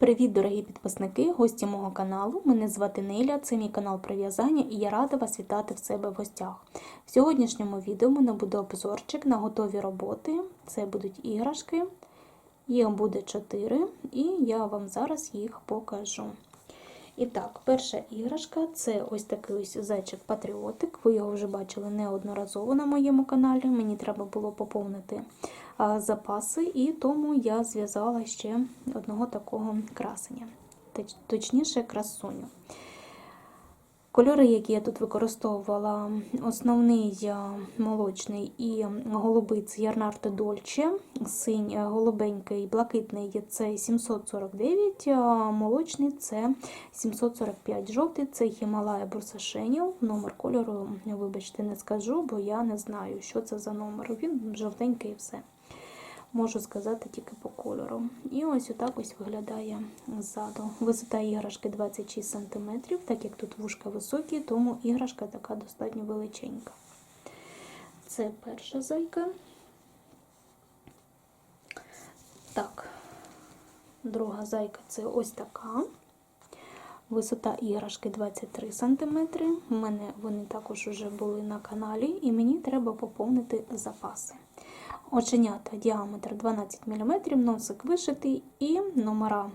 Привіт, дорогі підписники, гості мого каналу. Мене звати Неля, це мій канал про в'язання і я рада вас вітати в себе в гостях. В сьогоднішньому відео у мене буде обзорчик на готові роботи. Це будуть іграшки, їх буде 4, і я вам зараз їх покажу. І так, перша іграшка це ось такий ось зайчик-патріотик. Ви його вже бачили неодноразово на моєму каналі. Мені треба було поповнити запаси, і тому я зв'язала ще одного такого красення, точніше, красуню. Кольори, які я тут використовувала, основний молочний і голубий це Ярнарте Дольче, синь, а, голубенький, блакитний це 749, молочний це 745, жовтий це Хімалая Бурсашенів. Номер кольору, вибачте, не скажу, бо я не знаю, що це за номер. Він жовтенький і все. Можу сказати тільки по кольору. І ось отак ось виглядає ззаду. Висота іграшки 26 см, так як тут вушка високі, тому іграшка така достатньо величенька. Це перша зайка. Так, друга зайка це ось така. Висота іграшки 23 см. У мене вони також вже були на каналі, і мені треба поповнити запаси. Оченята діаметр 12 мм, носик вишитий і номера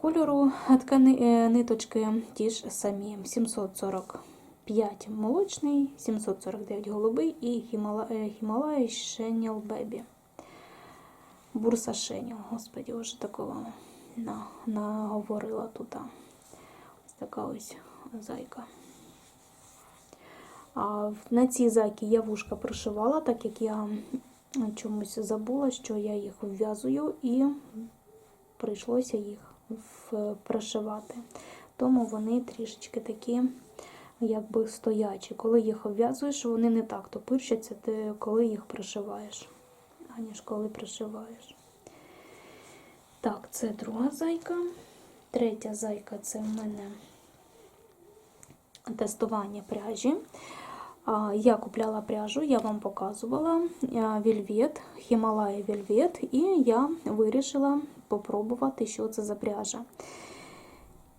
кольору ткани, е, ниточки ті ж самі. 745 молочний, 749 голубий і Хімалая, Хімалая Шеніл Бебі. Бурса Шеніл, господі, вже такого наговорила тут. Ось така ось зайка. На цій зайки я вушка пришивала, так як я чомусь забула, що я їх вв'язую, і прийшлося їх в- пришивати. Тому вони трішечки такі, якби стоячі. Коли їх обв'язуєш, вони не так топирщаться, ти коли їх пришиваєш, аніж коли пришиваєш. Так, це друга зайка. Третя зайка це в мене тестування пряжі. Я купляла пряжу, я вам показувала Вельвет, Хімалая Вельвет, і я вирішила попробувати, що це за пряжа.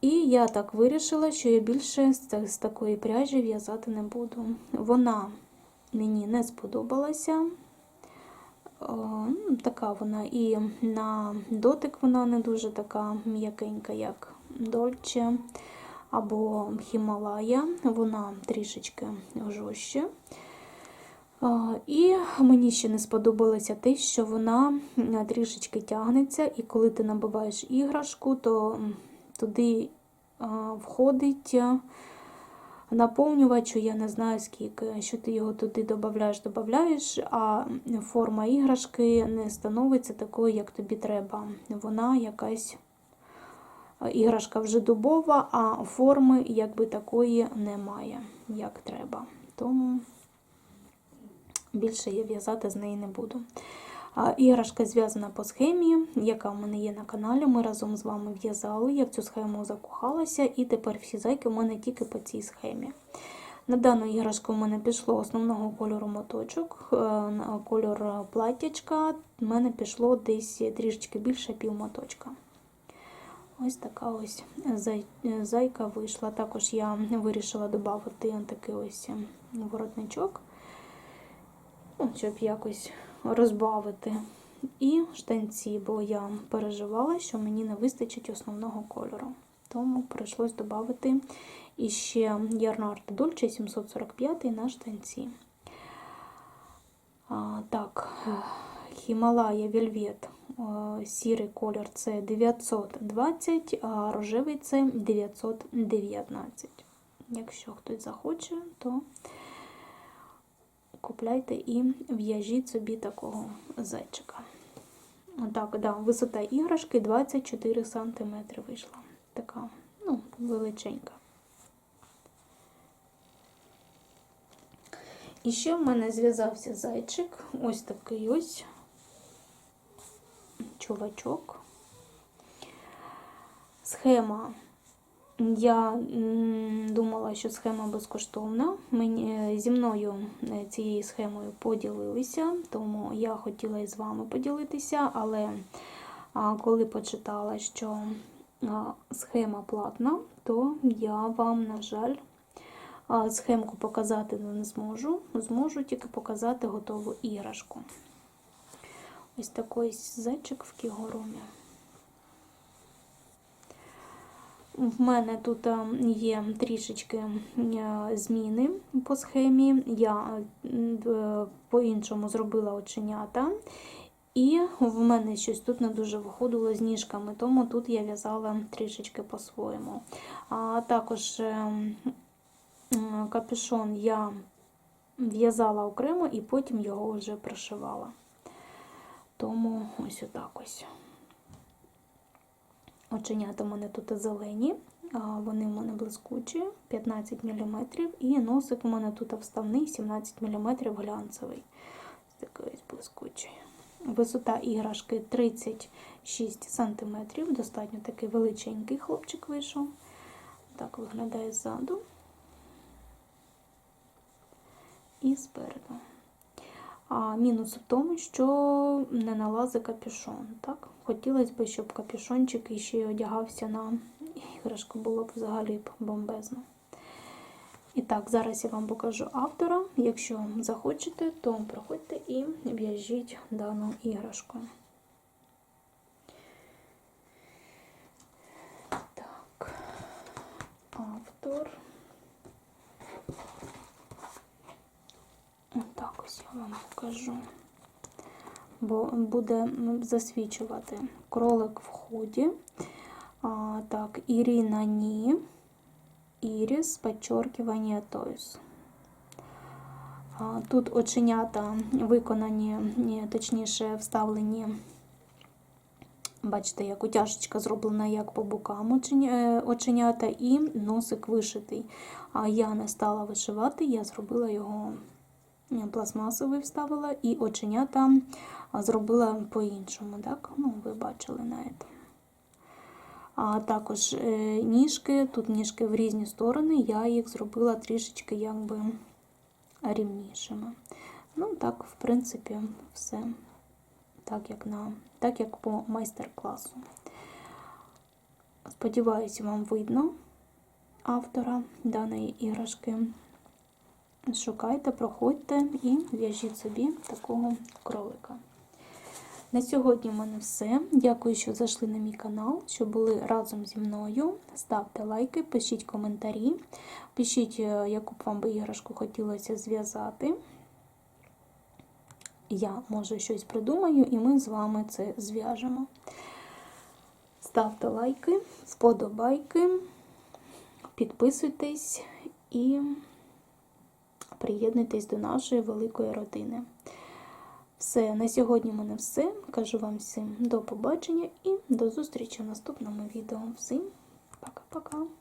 І я так вирішила, що я більше з такої пряжі в'язати не буду. Вона мені не сподобалася. Ну, Така вона і на дотик вона не дуже така м'якенька, як Дольче або Хімалая, вона трішечки жорстче. І мені ще не сподобалося те, що вона трішечки тягнеться, і коли ти набиваєш іграшку, то туди входить а, наповнювач, я не знаю скільки, що ти його туди додаєш, додаєш, а форма іграшки не становиться такою, як тобі треба. Вона якась іграшка вже дубова, а форми якби такої немає, як треба. Тому більше я в'язати з неї не буду. Іграшка зв'язана по схемі, яка в мене є на каналі. Ми разом з вами в'язали. Я в цю схему закохалася, і тепер всі зайки у мене тільки по цій схемі. На дану іграшку в мене пішло основного кольору моточок, е, кольор платтячка. В мене пішло десь трішечки більше пів моточка. Ось така ось зайка вийшла. Також я вирішила додати такий ось воротничок, ну, щоб якось розбавити. І штанці, бо я переживала, що мені не вистачить основного кольору. Тому прийшлось додати іще Ярнард Дольче 745 на штанці. А, так, Хімалая Вельвет, сірий колір це 920, а рожевий це 919. Якщо хтось захоче, то купляйте і в'яжіть собі такого зайчика. Так, да, висота іграшки 24 см вийшла. Така, ну, величенька. І ще в мене зв'язався зайчик, ось такий ось чувачок. Схема. Я думала, що схема безкоштовна. Мені, зі мною е, цією схемою поділилися, тому я хотіла і з вами поділитися, але коли почитала, що схема платна, то я вам, на жаль, схемку показати не зможу. Зможу тільки показати готову іграшку. Ось такий зайчик в кігурумі. В мене тут е, є трішечки зміни по схемі. Я е, по-іншому зробила оченята. І в мене щось тут не дуже виходило з ніжками, тому тут я в'язала трішечки по-своєму. А також е, капюшон я в'язала окремо і потім його вже пришивала. Тому ось отак ось. Оченята у мене тут зелені, вони в мене блискучі, 15 мм, і носик у мене тут вставний 17 мм глянцевий. Такий ось блискучий. Висота іграшки 36 см, достатньо такий величенький хлопчик вийшов. Так виглядає ззаду і спереду. А мінус в тому, що не налазить капюшон. Так? Хотілося б, щоб капюшончик іще й одягався на іграшку, було б взагалі бомбезно. І так, зараз я вам покажу автора. Якщо захочете, то проходьте і в'яжіть дану іграшку. Так, автор. Так, ось я вам покажу. Бо буде засвічувати кролик в ході. А, Так, Ірина Ні. Іріс, подчеркивання Тойс. Тут оченята виконані, ні, точніше, вставлені, бачите, як утяжечка зроблена як по бокам е, оченята, і носик вишитий. А я не стала вишивати, я зробила його пластмасовий вставила, і оченята зробила по-іншому. так? Ну, Ви бачили на це. А також е, ніжки, тут ніжки в різні сторони, я їх зробила трішечки якби рівнішими. Ну, так, в принципі, все так, як на, так, як по майстер-класу. Сподіваюся, вам видно автора даної іграшки. Шукайте, проходьте і в'яжіть собі такого кролика. На сьогодні в мене все. Дякую, що зайшли на мій канал, що були разом зі мною. Ставте лайки, пишіть коментарі, пишіть, е, яку б вам би іграшку хотілося зв'язати. Я, може, щось придумаю, і ми з вами це зв'яжемо. Ставте лайки, вподобайки, підписуйтесь і приєднуйтесь до нашої великої родини. Все, на сьогодні в мене все. Кажу вам всім до побачення і до зустрічі в наступному відео. Всім пока-пока!